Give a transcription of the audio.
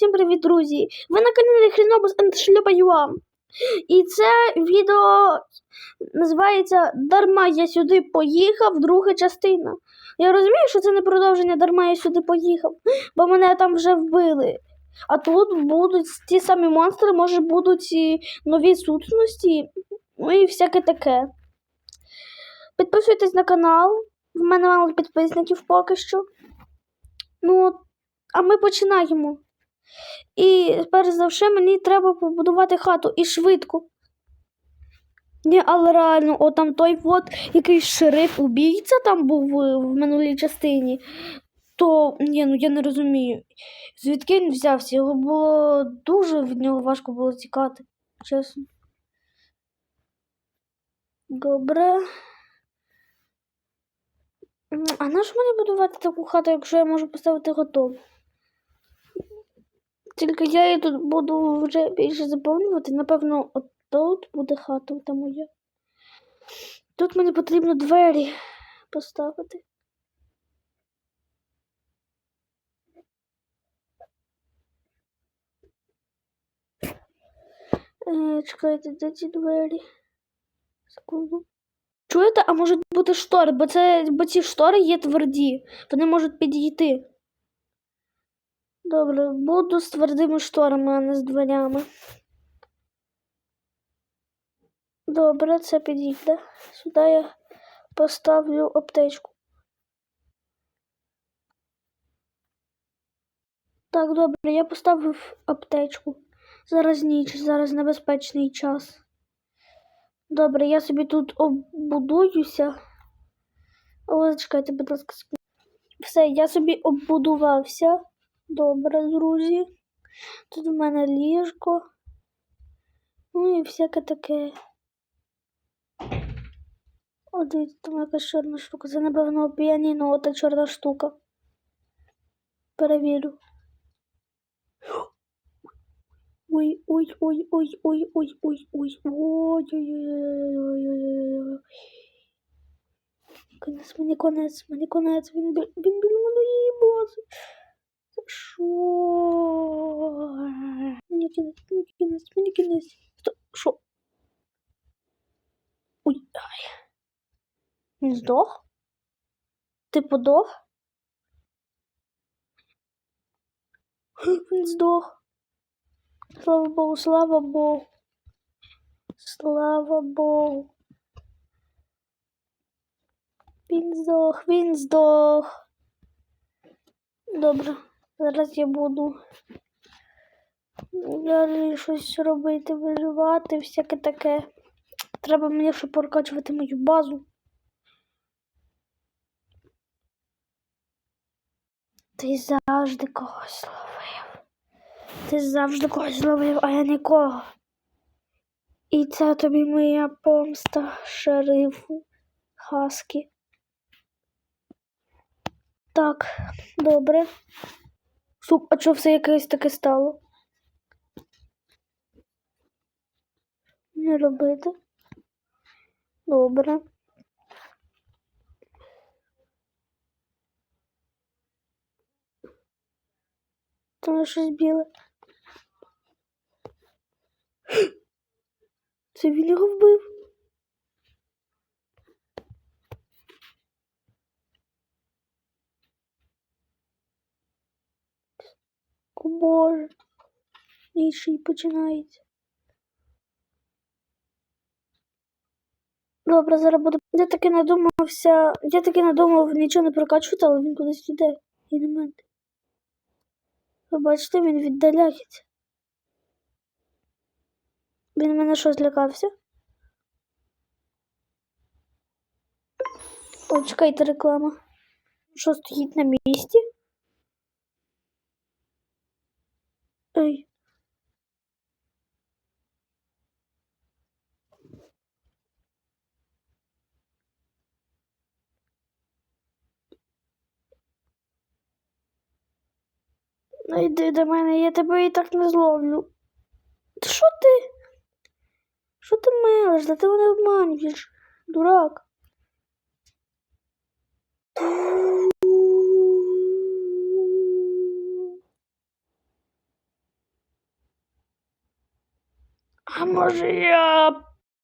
Всім привіт, друзі! Ви на каналі Хрінобус Шльопа.ua І це відео називається Дарма я сюди поїхав, друга частина. Я розумію, що це не продовження Дарма я сюди поїхав, бо мене там вже вбили. А тут будуть ті самі монстри, може будуть і нові сутності, ну і всяке таке. Підписуйтесь на канал. В мене мало підписників поки що. Ну, а ми починаємо. І перш за все мені треба побудувати хату і швидко. Ні, але реально, о, там той от якийсь шериф убійця там був е, в минулій частині. То ні, ну я не розумію. Звідки він взявся? Його було дуже від нього важко було тікати, чесно. Добре. А на що мені будувати таку хату, якщо я можу поставити готову? Тільки я її тут буду вже більше заповнювати. Напевно, от тут буде хата та моя. Тут мені потрібно двері поставити. Е, чекайте, де ці двері? Секунду. Чуєте, а можуть бути штори, бо це бо ці штори є тверді. Вони можуть підійти. Добре, буду з твердими шторами, а не з дверями. Добре, це підійде. Сюди я поставлю аптечку. Так, добре, я поставив аптечку. Зараз ніч, зараз небезпечний час. Добре, я собі тут оббудуюся. О, зачекайте, будь ласка. Все, я собі оббудувався. Добре, друзі. Тут в мене ліжко. Ну і всяке таке. О, дивіться, там якась чорна штука. Це, напевно, піаніно, ота чорна штука. Перевірю. Ой, ой, ой, ой, ой, ой, ой, ой, ой, ой, ой, ой, Конець, мені конець, мені конець, він, бі- він біля моєї бази. Що? Мені кінець, мені кінець, мені кінець. Що? Ой, ай. Він здох? Ти подох? Він здох. Слава Богу, слава Богу. Слава Богу. Він здох, він здох. Добре, зараз я буду далі щось робити, виживати, всяке таке. Треба мені ще прокачувати мою базу. Ти завжди когось ловив. Ти завжди когось ловив, а я нікого. І це тобі моя помста шерифу Хаскі. Так, добре. Суп, а чого все якесь таке стало? Не робити. Добре. Там щось біле. Це він його вбив. О Боже. Інший починається. Добре, зараз буду. Я таки надумався. Я таки надумав нічого не прокачувати, але він кудись йде. Мене. Ви бачите, він віддаляється. Він мене що злякався? О, чекайте, реклама. Що стоїть на місці? Ой. Ну йди до мене, я тебе і так не зловлю. Що ти? Що ти мелиш? Да ти мене обманюєш, дурак. А може я